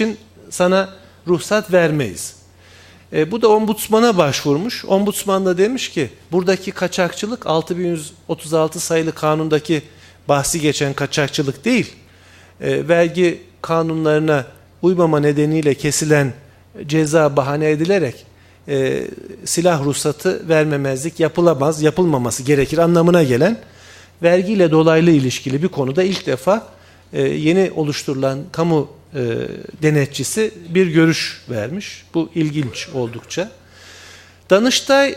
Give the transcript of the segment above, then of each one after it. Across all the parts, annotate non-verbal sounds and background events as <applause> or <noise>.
için sana ruhsat vermeyiz. E, bu da ombudsmana başvurmuş. Ombudsman da demiş ki buradaki kaçakçılık 6136 sayılı kanundaki bahsi geçen kaçakçılık değil. E, vergi kanunlarına uymama nedeniyle kesilen ceza bahane edilerek e, silah ruhsatı vermemezlik yapılamaz, yapılmaması gerekir anlamına gelen vergiyle dolaylı ilişkili bir konuda ilk defa e, yeni oluşturulan kamu e, denetçisi bir görüş vermiş. Bu ilginç oldukça. Danıştay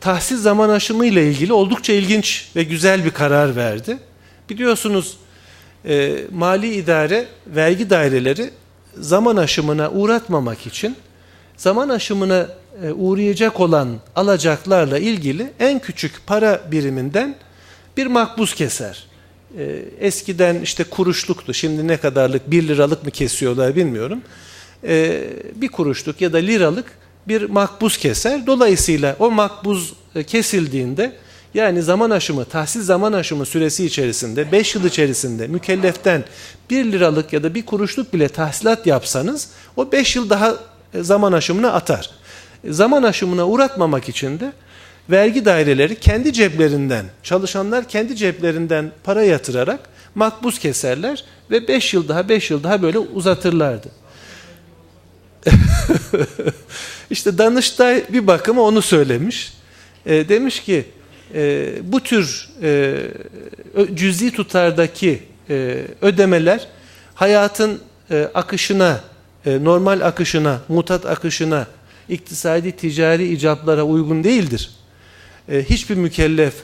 tahsis zaman aşımı ile ilgili oldukça ilginç ve güzel bir karar verdi. Biliyorsunuz e, mali idare, vergi daireleri zaman aşımına uğratmamak için zaman aşımına e, uğrayacak olan alacaklarla ilgili en küçük para biriminden bir makbuz keser. E, eskiden işte kuruşluktu. Şimdi ne kadarlık bir liralık mı kesiyorlar bilmiyorum. E, bir kuruşluk ya da liralık bir makbuz keser. Dolayısıyla o makbuz e, kesildiğinde yani zaman aşımı, tahsil zaman aşımı süresi içerisinde 5 yıl içerisinde mükelleften 1 liralık ya da 1 kuruşluk bile tahsilat yapsanız o 5 yıl daha e, zaman aşımına atar. E, zaman aşımına uğratmamak için de vergi daireleri kendi ceplerinden, çalışanlar kendi ceplerinden para yatırarak makbuz keserler ve 5 yıl daha 5 yıl daha böyle uzatırlardı. <laughs> İşte Danıştay bir bakıma onu söylemiş. E, demiş ki e, bu tür e, cüzi tutardaki e, ödemeler hayatın e, akışına, e, normal akışına, mutat akışına, iktisadi ticari icaplara uygun değildir. E, hiçbir mükellef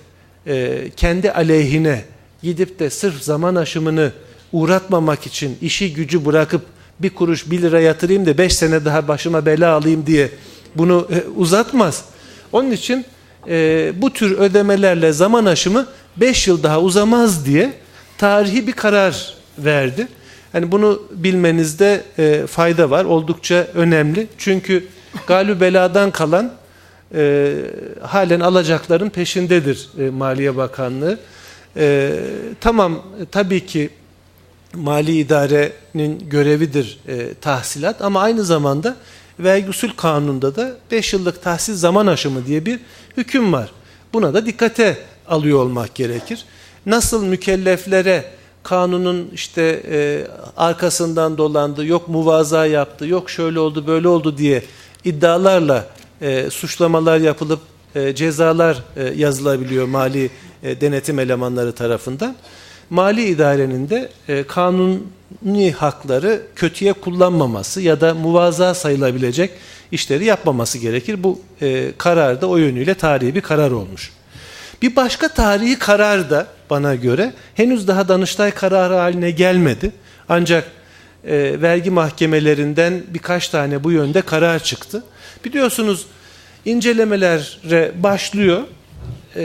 e, kendi aleyhine gidip de sırf zaman aşımını uğratmamak için işi gücü bırakıp bir kuruş bir lira yatırayım da beş sene daha başıma bela alayım diye bunu e, uzatmaz. Onun için bu tür ödemelerle zaman aşımı 5 yıl daha uzamaz diye tarihi bir karar verdi. Yani bunu bilmenizde fayda var. Oldukça önemli. Çünkü galü beladan kalan e, halen alacakların peşindedir e, Maliye Bakanlığı. E, tamam tabii ki mali idarenin görevidir e, tahsilat ama aynı zamanda vergi usul kanununda da 5 yıllık tahsil zaman aşımı diye bir hüküm var. Buna da dikkate alıyor olmak gerekir. Nasıl mükelleflere kanunun işte e, arkasından dolandı, yok muvaza yaptı, yok şöyle oldu, böyle oldu diye iddialarla e, suçlamalar yapılıp e, cezalar e, yazılabiliyor mali e, denetim elemanları tarafından. Mali idarenin de e, kanuni hakları kötüye kullanmaması ya da muvaza sayılabilecek işleri yapmaması gerekir. Bu e, karar da o yönüyle tarihi bir karar olmuş. Bir başka tarihi karar da bana göre henüz daha Danıştay kararı haline gelmedi. Ancak e, vergi mahkemelerinden birkaç tane bu yönde karar çıktı. Biliyorsunuz incelemelere başlıyor. Ee,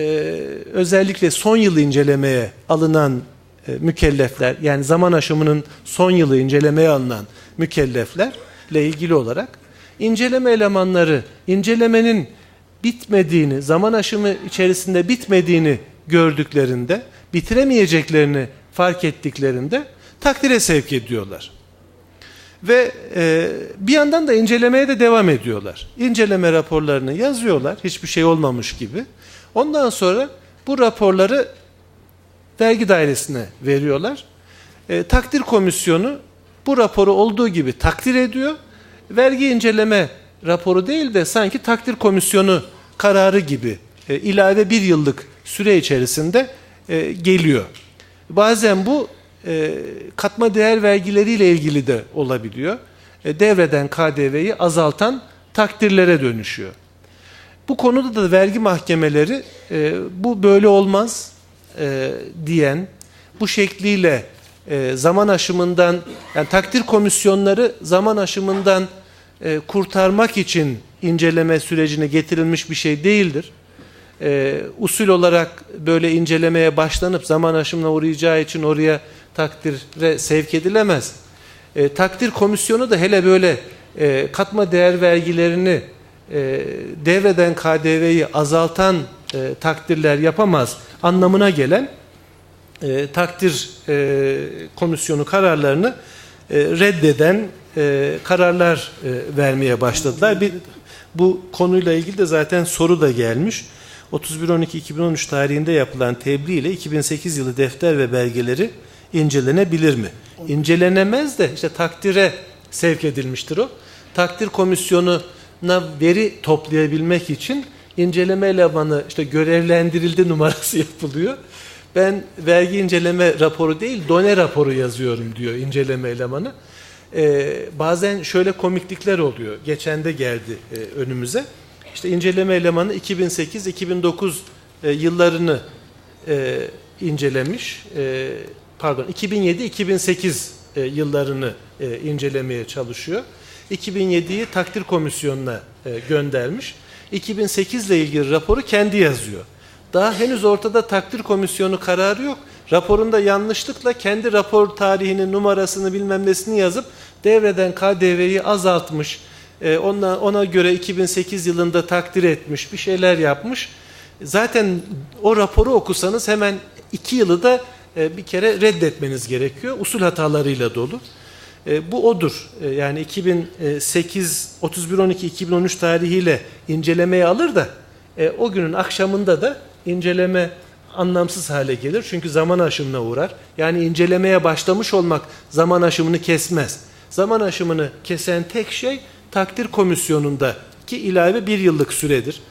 özellikle son yılı incelemeye alınan e, mükellefler yani zaman aşımının son yılı incelemeye alınan mükelleflerle ilgili olarak inceleme elemanları incelemenin bitmediğini, zaman aşımı içerisinde bitmediğini gördüklerinde, bitiremeyeceklerini fark ettiklerinde takdire sevk ediyorlar. Ve e, bir yandan da incelemeye de devam ediyorlar. İnceleme raporlarını yazıyorlar, hiçbir şey olmamış gibi. Ondan sonra bu raporları vergi dairesine veriyorlar. E, takdir komisyonu bu raporu olduğu gibi takdir ediyor. Vergi inceleme raporu değil de sanki takdir komisyonu kararı gibi e, ilave bir yıllık süre içerisinde e, geliyor. Bazen bu e, katma değer vergileriyle ilgili de olabiliyor. E, devreden KDV'yi azaltan takdirlere dönüşüyor. Bu konuda da vergi mahkemeleri e, bu böyle olmaz e, diyen, bu şekliyle e, zaman aşımından, yani takdir komisyonları zaman aşımından e, kurtarmak için inceleme sürecine getirilmiş bir şey değildir. E, usul olarak böyle incelemeye başlanıp zaman aşımına uğrayacağı için oraya takdire sevk edilemez. E, takdir komisyonu da hele böyle e, katma değer vergilerini e, devreden KDV'yi azaltan e, takdirler yapamaz anlamına gelen e, takdir e, komisyonu kararlarını e, reddeden e, kararlar e, vermeye başladılar. Bir, bu konuyla ilgili de zaten soru da gelmiş. 31.12.2013 tarihinde yapılan tebliğ ile 2008 yılı defter ve belgeleri incelenebilir mi? İncelenemez de işte takdire sevk edilmiştir o. Takdir komisyonuna veri toplayabilmek için inceleme elemanı işte görevlendirildi numarası <laughs> yapılıyor. Ben vergi inceleme raporu değil done raporu yazıyorum diyor inceleme elemanı. Ee, bazen şöyle komiklikler oluyor. Geçen de geldi e, önümüze. İşte inceleme elemanı 2008-2009 e, yıllarını e, incelemiş. E, pardon 2007-2008 e, yıllarını e, incelemeye çalışıyor. 2007'yi takdir komisyonuna e, göndermiş. 2008 ile ilgili raporu kendi yazıyor. Daha henüz ortada takdir komisyonu kararı yok. Raporunda yanlışlıkla kendi rapor tarihinin numarasını bilmem nesini yazıp devreden KDV'yi azaltmış. Ona, ona göre 2008 yılında takdir etmiş, bir şeyler yapmış. Zaten o raporu okusanız hemen iki yılı da e, bir kere reddetmeniz gerekiyor. Usul hatalarıyla dolu. E, bu odur. E, yani 2008 31 2013 tarihiyle incelemeye alır da e, o günün akşamında da inceleme anlamsız hale gelir. Çünkü zaman aşımına uğrar. Yani incelemeye başlamış olmak zaman aşımını kesmez. Zaman aşımını kesen tek şey takdir komisyonunda ki ilave bir yıllık süredir.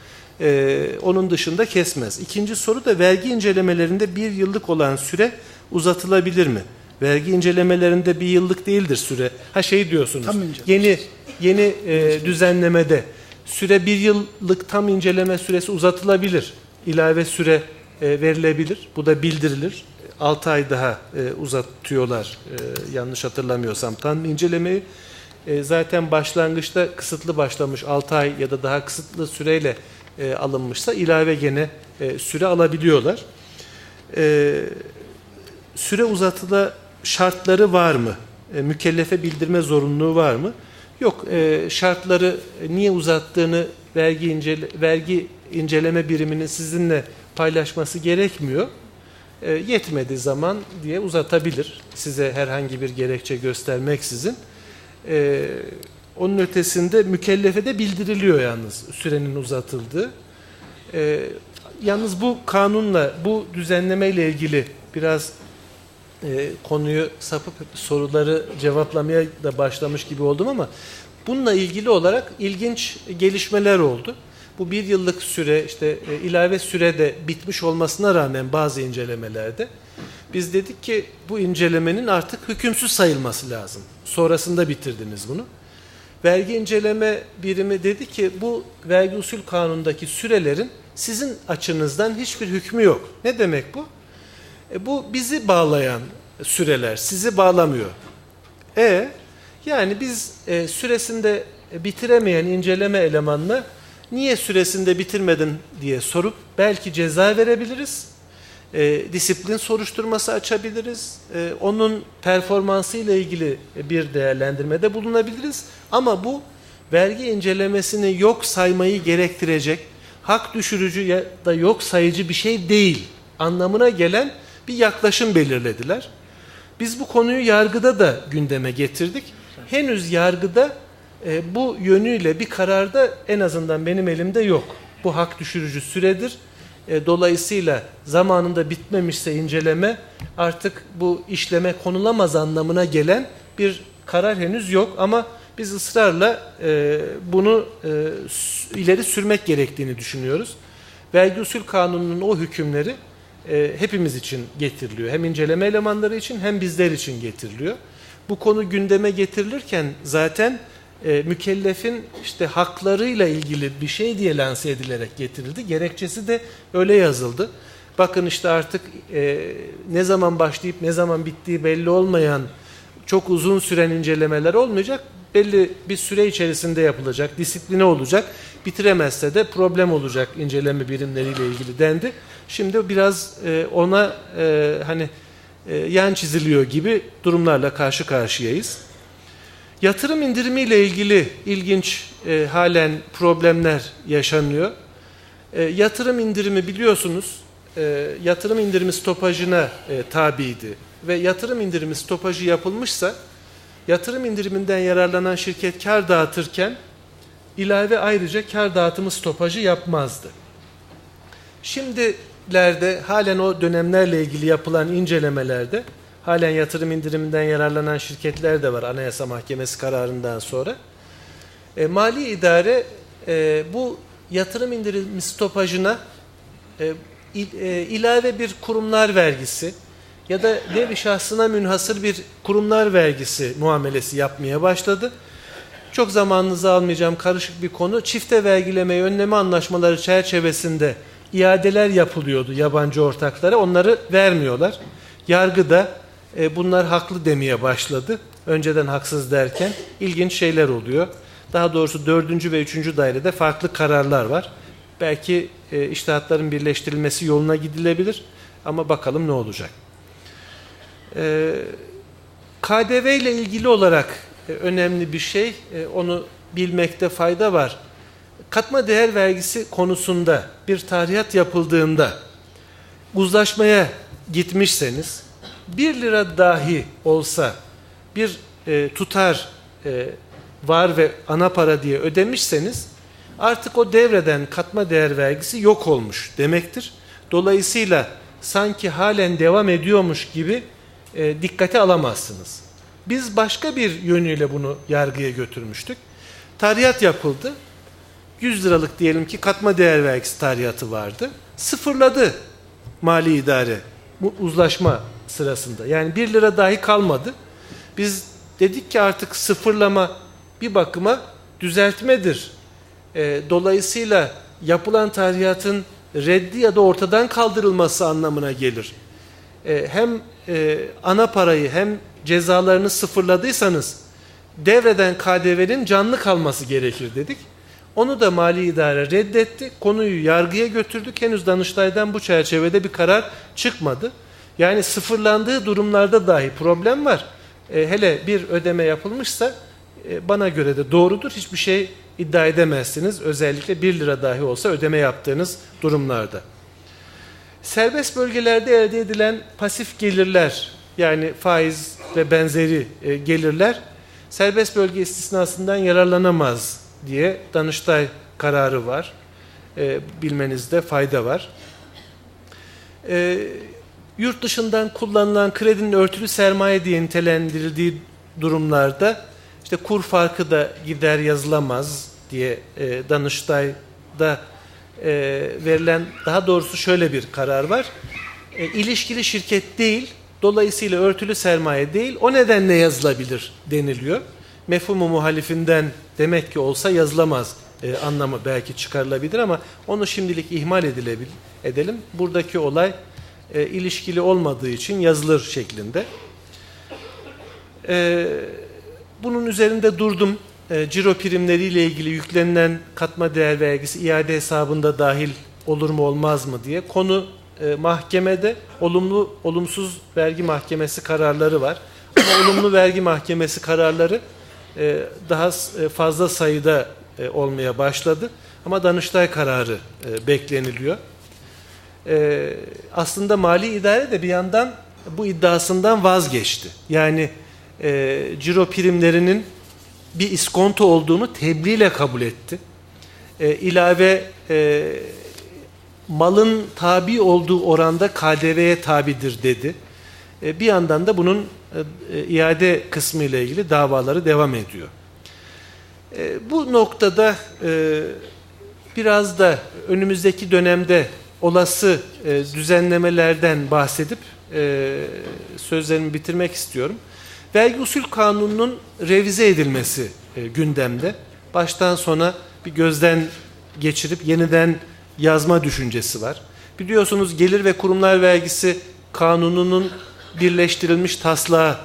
Ee, onun dışında kesmez. İkinci soru da vergi incelemelerinde bir yıllık olan süre uzatılabilir mi? Vergi incelemelerinde bir yıllık değildir süre. Ha şey diyorsunuz. Tam yeni yeni e, düzenlemede süre bir yıllık tam inceleme süresi uzatılabilir. İlave süre e, verilebilir. Bu da bildirilir. 6 ay daha e, uzatıyorlar e, yanlış hatırlamıyorsam tam incelemeyi. E, zaten başlangıçta kısıtlı başlamış 6 ay ya da daha kısıtlı süreyle e, alınmışsa ilave gene e, süre alabiliyorlar. E, süre uzatıla şartları var mı? E, mükellefe bildirme zorunluluğu var mı? Yok. E, şartları niye uzattığını vergi incele, vergi inceleme biriminin sizinle paylaşması gerekmiyor. E, yetmediği zaman diye uzatabilir. Size herhangi bir gerekçe göstermeksizin. E, onun ötesinde mükellefe de bildiriliyor yalnız sürenin uzatıldığı. E, yalnız bu kanunla, bu düzenleme ile ilgili biraz e, konuyu sapıp soruları cevaplamaya da başlamış gibi oldum ama bununla ilgili olarak ilginç gelişmeler oldu. Bu bir yıllık süre işte e, ilave sürede bitmiş olmasına rağmen bazı incelemelerde biz dedik ki bu incelemenin artık hükümsüz sayılması lazım. Sonrasında bitirdiniz bunu. Vergi inceleme birimi dedi ki bu vergi usul kanundaki sürelerin sizin açınızdan hiçbir hükmü yok. Ne demek bu? E, bu bizi bağlayan süreler, sizi bağlamıyor. E yani biz e, süresinde bitiremeyen inceleme elemanına niye süresinde bitirmedin diye sorup belki ceza verebiliriz. E, disiplin soruşturması açabiliriz. E, onun performansı ile ilgili bir değerlendirmede bulunabiliriz. Ama bu vergi incelemesini yok saymayı gerektirecek, hak düşürücü ya da yok sayıcı bir şey değil anlamına gelen bir yaklaşım belirlediler. Biz bu konuyu yargıda da gündeme getirdik. Henüz yargıda e, bu yönüyle bir kararda en azından benim elimde yok. Bu hak düşürücü süredir. E, dolayısıyla zamanında bitmemişse inceleme artık bu işleme konulamaz anlamına gelen bir karar henüz yok ama biz ısrarla e, bunu e, ileri sürmek gerektiğini düşünüyoruz. Vergi usul kanununun o hükümleri hepimiz için getiriliyor. Hem inceleme elemanları için hem bizler için getiriliyor. Bu konu gündeme getirilirken zaten e, mükellefin işte haklarıyla ilgili bir şey diye lanse edilerek getirildi. Gerekçesi de öyle yazıldı. Bakın işte artık e, ne zaman başlayıp ne zaman bittiği belli olmayan çok uzun süren incelemeler olmayacak. Belli bir süre içerisinde yapılacak, disipline olacak. Bitiremezse de problem olacak inceleme birimleriyle ilgili dendi. Şimdi biraz e, ona e, hani e, yan çiziliyor gibi durumlarla karşı karşıyayız. Yatırım indirimiyle ilgili ilginç e, halen problemler yaşanıyor. E, yatırım indirimi biliyorsunuz e, yatırım indirimi stopajına e, tabiydi ve yatırım indirimi stopajı yapılmışsa yatırım indiriminden yararlanan şirket kar dağıtırken ilave ayrıca kar dağıtımı stopajı yapmazdı. Şimdilerde halen o dönemlerle ilgili yapılan incelemelerde halen yatırım indiriminden yararlanan şirketler de var Anayasa Mahkemesi kararından sonra. E, Mali idare e, bu yatırım indirimi stopajına e, il, e, ilave bir kurumlar vergisi ya da nevi şahsına münhasır bir kurumlar vergisi muamelesi yapmaya başladı. Çok zamanınızı almayacağım karışık bir konu. Çifte vergileme önleme anlaşmaları çerçevesinde iadeler yapılıyordu yabancı ortaklara. Onları vermiyorlar. Yargı da e, bunlar haklı demeye başladı. Önceden haksız derken ilginç şeyler oluyor. Daha doğrusu dördüncü ve üçüncü dairede farklı kararlar var. Belki e, iştihatların birleştirilmesi yoluna gidilebilir ama bakalım ne olacak. E, KDV ile ilgili olarak e, önemli bir şey, e, onu bilmekte fayda var. Katma değer vergisi konusunda bir tarihat yapıldığında uzlaşmaya gitmişseniz 1 lira dahi olsa bir e, tutar e, var ve ana para diye ödemişseniz artık o devreden katma değer vergisi yok olmuş demektir. Dolayısıyla sanki halen devam ediyormuş gibi e, dikkate alamazsınız. Biz başka bir yönüyle bunu yargıya götürmüştük. Tarihat yapıldı. 100 liralık diyelim ki katma değer vergisi tarihatı vardı. Sıfırladı mali idare bu uzlaşma sırasında. Yani 1 lira dahi kalmadı. Biz dedik ki artık sıfırlama bir bakıma düzeltmedir. E, dolayısıyla yapılan tarihatın reddi ya da ortadan kaldırılması anlamına gelir. E, hem e, ana parayı hem cezalarını sıfırladıysanız devreden KDV'nin canlı kalması gerekir dedik. Onu da mali idare reddetti. Konuyu yargıya götürdük. Henüz Danıştay'dan bu çerçevede bir karar çıkmadı. Yani sıfırlandığı durumlarda dahi problem var. E, hele bir ödeme yapılmışsa e, bana göre de doğrudur. Hiçbir şey iddia edemezsiniz. Özellikle 1 lira dahi olsa ödeme yaptığınız durumlarda. Serbest bölgelerde elde edilen pasif gelirler yani faiz ve benzeri e, gelirler serbest bölge istisnasından yararlanamaz diye Danıştay kararı var. E, bilmenizde fayda var. E, yurt dışından kullanılan kredinin örtülü sermaye diye nitelendirildiği durumlarda işte kur farkı da gider yazılamaz diye e, Danıştay'da e, verilen daha doğrusu şöyle bir karar var. E, ilişkili şirket değil, dolayısıyla örtülü sermaye değil, o nedenle yazılabilir deniliyor. Mefhumu muhalifinden demek ki olsa yazılamaz e, anlamı belki çıkarılabilir ama onu şimdilik ihmal edilebil, edelim. Buradaki olay e, ilişkili olmadığı için yazılır şeklinde. E, bunun üzerinde durdum. E, ciro primleriyle ilgili yüklenilen katma değer vergisi iade hesabında dahil olur mu olmaz mı diye. Konu e, mahkemede olumlu olumsuz vergi mahkemesi kararları var. Ama olumlu vergi mahkemesi kararları e, daha e, fazla sayıda e, olmaya başladı. Ama Danıştay kararı e, bekleniliyor e, aslında mali idare de bir yandan bu iddiasından vazgeçti. Yani e, ciro primlerinin bir iskonto olduğunu tebliğle kabul etti. E, ilave e, malın tabi olduğu oranda KDV'ye tabidir dedi. E, bir yandan da bunun e, e, iade kısmı ile ilgili davaları devam ediyor. E, bu noktada e, biraz da önümüzdeki dönemde olası e, düzenlemelerden bahsedip e, sözlerimi bitirmek istiyorum. Vergi usul kanununun revize edilmesi e, gündemde. Baştan sona bir gözden geçirip yeniden yazma düşüncesi var. Biliyorsunuz gelir ve kurumlar vergisi kanununun birleştirilmiş taslağı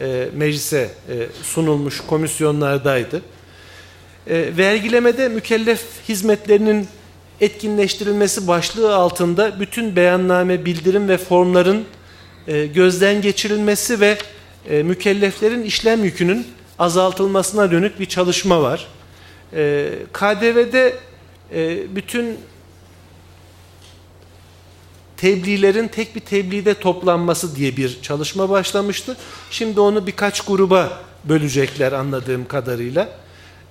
e, meclise e, sunulmuş komisyonlardaydı. E, vergilemede mükellef hizmetlerinin etkinleştirilmesi başlığı altında bütün beyanname, bildirim ve formların e, gözden geçirilmesi ve e, mükelleflerin işlem yükünün azaltılmasına dönük bir çalışma var. E, KDV'de bütün tebliğlerin tek bir tebliğde toplanması diye bir çalışma başlamıştı. Şimdi onu birkaç gruba bölecekler anladığım kadarıyla.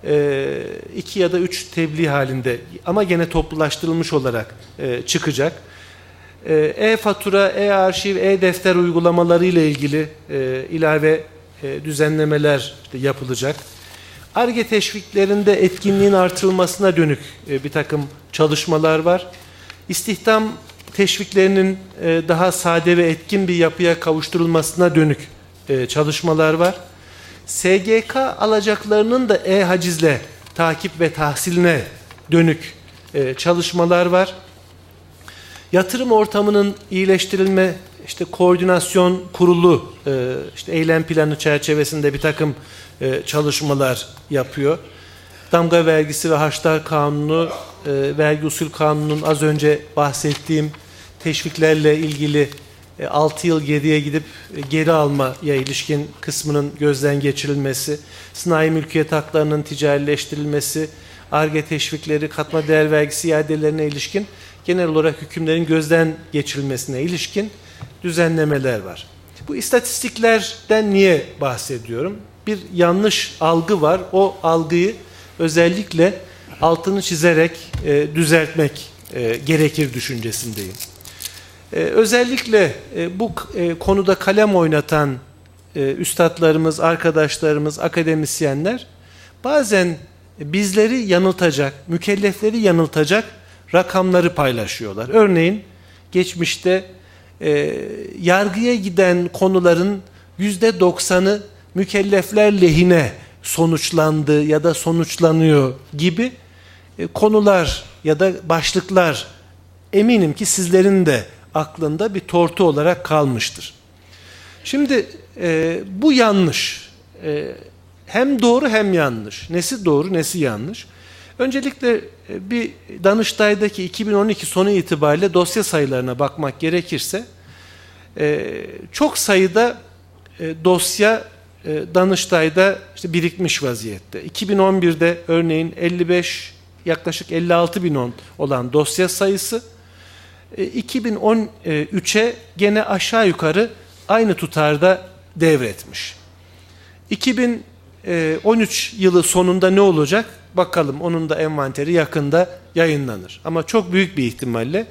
E, iki ya da üç tebliğ halinde ama gene toplulaştırılmış olarak e, çıkacak. E, E-fatura, e-arşiv, e-defter uygulamaları ile ilgili e, ilave e, düzenlemeler işte yapılacak. ARGE teşviklerinde etkinliğin artırılmasına dönük e, bir takım çalışmalar var. İstihdam teşviklerinin e, daha sade ve etkin bir yapıya kavuşturulmasına dönük e, çalışmalar var. SGK alacaklarının da e-hacizle takip ve tahsiline dönük e, çalışmalar var. Yatırım ortamının iyileştirilme, işte koordinasyon kurulu, e, işte eylem planı çerçevesinde bir takım e, çalışmalar yapıyor. Damga vergisi ve harçlar kanunu, e, vergi usul kanunun az önce bahsettiğim teşviklerle ilgili 6 yıl geriye gidip geri almaya ilişkin kısmının gözden geçirilmesi, sanayi mülkiyet haklarının ticarileştirilmesi, ARGE teşvikleri, katma değer vergisi iadelerine ilişkin genel olarak hükümlerin gözden geçirilmesine ilişkin düzenlemeler var. Bu istatistiklerden niye bahsediyorum? Bir yanlış algı var. O algıyı özellikle altını çizerek e, düzeltmek e, gerekir düşüncesindeyim. E, özellikle e, bu e, konuda kalem oynatan e, üstadlarımız, arkadaşlarımız, akademisyenler bazen bizleri yanıltacak, mükellefleri yanıltacak rakamları paylaşıyorlar. Örneğin geçmişte e, yargıya giden konuların yüzde doksanı mükellefler lehine sonuçlandı ya da sonuçlanıyor gibi e, konular ya da başlıklar eminim ki sizlerin de aklında bir tortu olarak kalmıştır. Şimdi e, bu yanlış. E, hem doğru hem yanlış. Nesi doğru nesi yanlış. Öncelikle e, bir Danıştay'daki 2012 sonu itibariyle dosya sayılarına bakmak gerekirse e, çok sayıda e, dosya Danıştay'da işte birikmiş vaziyette. 2011'de örneğin 55 yaklaşık 56 bin olan dosya sayısı 2013'e gene aşağı yukarı aynı tutarda devretmiş. 2013 yılı sonunda ne olacak? Bakalım onun da envanteri yakında yayınlanır. Ama çok büyük bir ihtimalle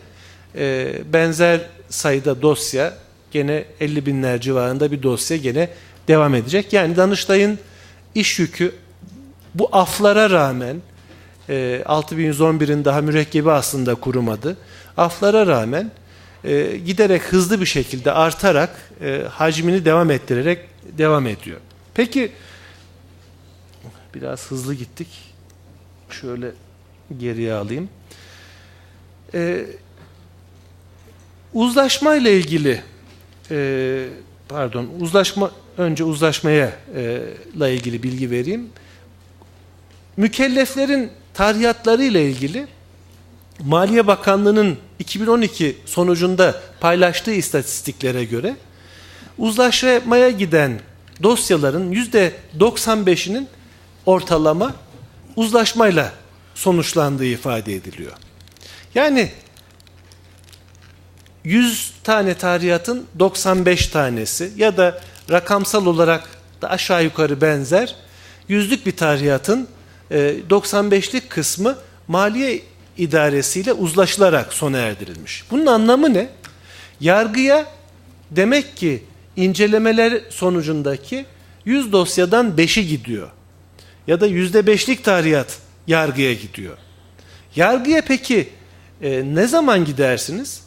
e, benzer sayıda dosya gene 50 binler civarında bir dosya gene devam edecek. Yani Danıştay'ın iş yükü bu aflara rağmen e, 6111'in daha mürekkebi aslında kurumadı. Aflara rağmen e, giderek hızlı bir şekilde artarak e, hacmini devam ettirerek devam ediyor. Peki biraz hızlı gittik. Şöyle geriye alayım. Ee, uzlaşma ile ilgili e, pardon uzlaşma önce uzlaşmaya e, ile ilgili bilgi vereyim. Mükelleflerin tarihiyatları ile ilgili Maliye Bakanlığı'nın 2012 sonucunda paylaştığı istatistiklere göre uzlaşmaya giden dosyaların %95'inin ortalama uzlaşmayla sonuçlandığı ifade ediliyor. Yani 100 tane tarihatın 95 tanesi ya da rakamsal olarak da aşağı yukarı benzer yüzlük bir tarihatın 95'lik e, kısmı maliye idaresiyle uzlaşılarak sona erdirilmiş. Bunun anlamı ne? Yargıya demek ki incelemeler sonucundaki 100 dosyadan 5'i gidiyor ya da yüzde beşlik tarihat yargıya gidiyor. Yargıya peki e, ne zaman gidersiniz?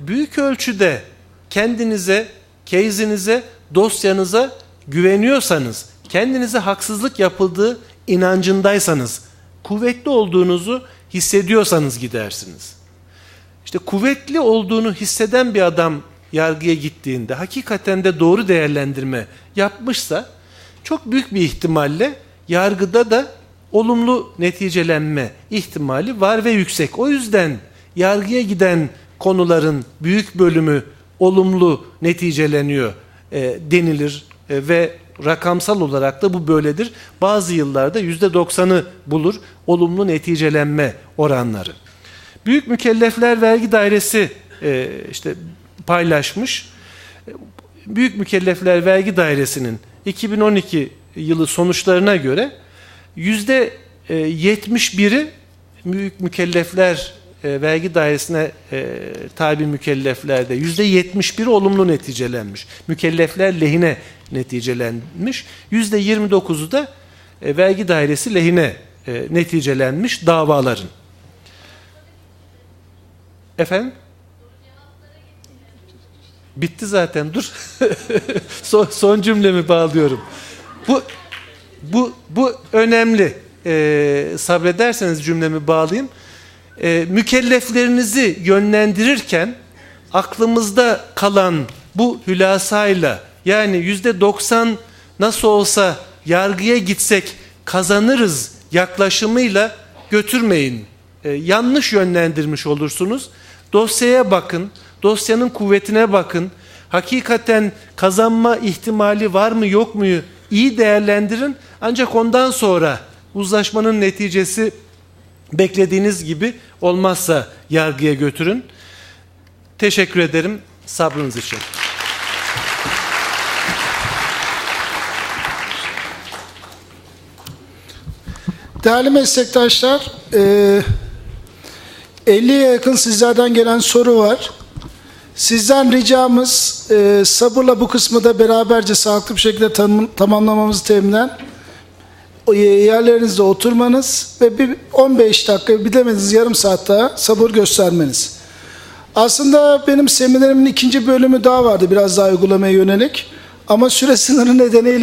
Büyük ölçüde kendinize, case'inize, dosyanıza güveniyorsanız, kendinize haksızlık yapıldığı inancındaysanız, kuvvetli olduğunuzu hissediyorsanız gidersiniz. İşte kuvvetli olduğunu hisseden bir adam yargıya gittiğinde hakikaten de doğru değerlendirme yapmışsa çok büyük bir ihtimalle yargıda da olumlu neticelenme ihtimali var ve yüksek. O yüzden yargıya giden konuların büyük bölümü olumlu neticeleniyor e, denilir e, ve rakamsal olarak da bu böyledir. Bazı yıllarda yüzde doksanı bulur olumlu neticelenme oranları. Büyük Mükellefler Vergi Dairesi e, işte paylaşmış. Büyük Mükellefler Vergi Dairesi'nin 2012 yılı sonuçlarına göre yüzde e, 71'i büyük mükellefler e, vergi dairesine e, tabi mükelleflerde yüzde 71 olumlu neticelenmiş. Mükellefler lehine neticelenmiş. Yüzde 29'u da e, vergi dairesi lehine e, neticelenmiş davaların. Efendim? Bitti zaten dur. <laughs> son, son cümlemi bağlıyorum. Bu bu bu önemli. Ee, sabrederseniz cümlemi bağlayayım. Ee, mükelleflerinizi yönlendirirken aklımızda kalan bu hülasayla yani yüzde 90 nasıl olsa yargıya gitsek kazanırız yaklaşımıyla götürmeyin. Ee, yanlış yönlendirmiş olursunuz. Dosyaya bakın, dosyanın kuvvetine bakın. Hakikaten kazanma ihtimali var mı yok mu iyi değerlendirin. Ancak ondan sonra uzlaşmanın neticesi beklediğiniz gibi olmazsa yargıya götürün. Teşekkür ederim sabrınız için. Değerli meslektaşlar, eee, 50'ye yakın sizlerden gelen soru var. Sizden ricamız eee, sabırla bu kısmı da beraberce sağlıklı bir şekilde tam- tamamlamamızı teminen yerlerinizde oturmanız ve bir 15 dakika bilemediniz yarım saat daha sabır göstermeniz. Aslında benim seminerimin ikinci bölümü daha vardı biraz daha uygulamaya yönelik ama süre sınırı nedeniyle